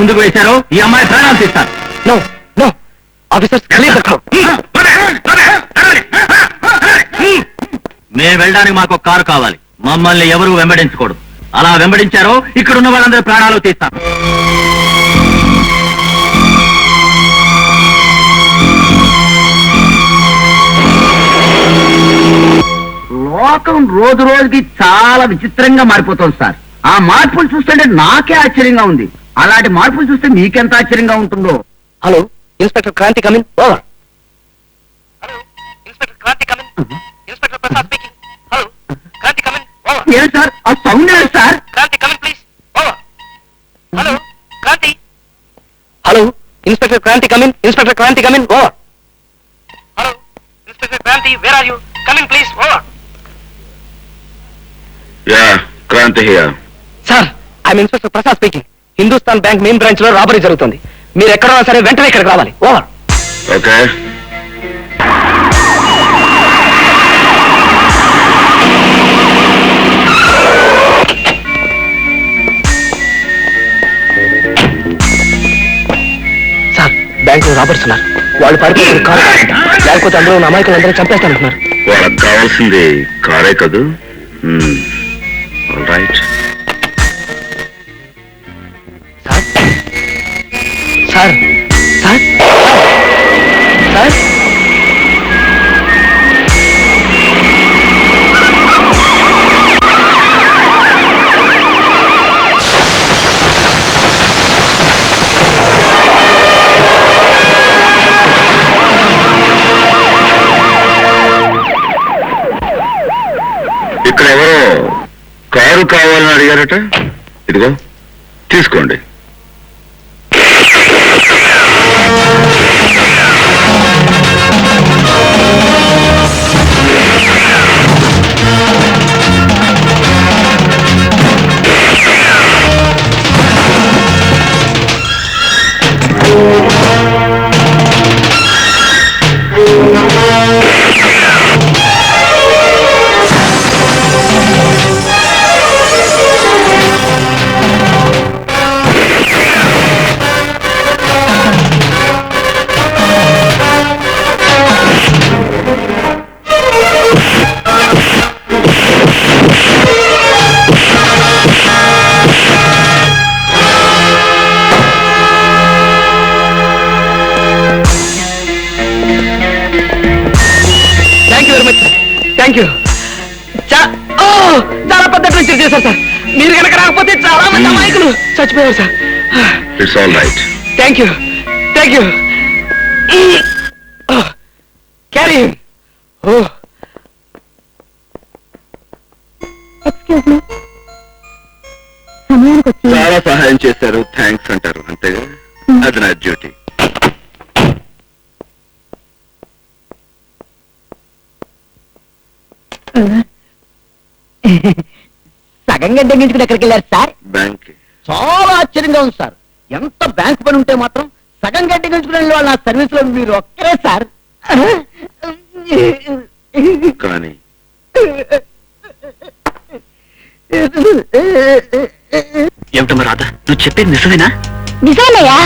ముందుకు వేశారో ఈ అమ్మాయి ప్రాణాలు తీస్తారు. ఆఫీసర్స్ మేము వెళ్ళడానికి మాకు ఒక కారు కావాలి. మమ్మల్ని ఎవరు వెంబడించకూడదు అలా వెంబడించారో ఇక్కడ ఉన్న వాళ్ళందరూ ప్రాణాలు తీస్తాం. లోకం రోజు రోజుకి చాలా విచిత్రంగా మారిపోతుంది సార్. ఆ మార్పులు చూస్తుంటే నాకే ఆశ్చర్యంగా ఉంది. అలాంటి మార్పులు చూస్తే మీకెంత ఆశ్చర్యంగా ఉంటుందో. Hello. Inspector Kranti come in over hello inspector Kranti come in inspector Prasad speaking hello Kranti come in over ఏం సార్ ఆ సౌండ్ ఏంటి sir Kranti come in please over hello Kranti hello inspector Kranti come in inspector Kranti come in over hello inspector Kranti where are you come in please over yeah Kranti here sir I'm inspector Prasad speaking Hindustan bank main బ్రాంచ్లో robbery జరుగుతుంది. మీరు ఎక్కడన్నా సరే వెంటనే ఇక్కడికి రావాలి. Over okay. Sir bank ఉన్నారు వాళ్ళు పరిస్థితులు కారు లేకపోతే అందులో ఉన్న అమాయకులందరూ చంపేస్తానంటున్నారు. వాళ్ళకి కావాల్సింది కారే కదూ? Right sir. సార్. సార్. ఇక్కడ ఎవరో కారు కావాలని అడిగారట? ఇదిగో తీసుకోండి. థ్యాంక్ యూ చాలా పెద్ద ట్రెంచర్ చేశారు సార్. మీరు కనుక రాకపోతే చాలా మంది Hmm. అమాయకులు చచ్చిపోయారు sir. It's all right thank you thank you carry oh excuse me సమయానికి వచ్చి చాలా సహాయం చేశారు. థ్యాంక్స్ అంటారు. అంతేగా? అది నా డ్యూటీ సగం గంట తగ్గించుకుని ఎక్కడికి వెళ్ళారు సార్? బ్యాంక్ చాలా ఆశ్చర్యంగా ఉంది సార్. ఎంత బ్యాంక్ పని ఉంటే మాత్రం సగం గంట గంచుకునే వాళ్ళు నా సర్వీస్లో మీరు ఒక్కరే సార్. కానీ. ఏమిటమ్మా రాధా? నువ్వు చెప్పేది నిజమేనా? నిజమేనయ్యా.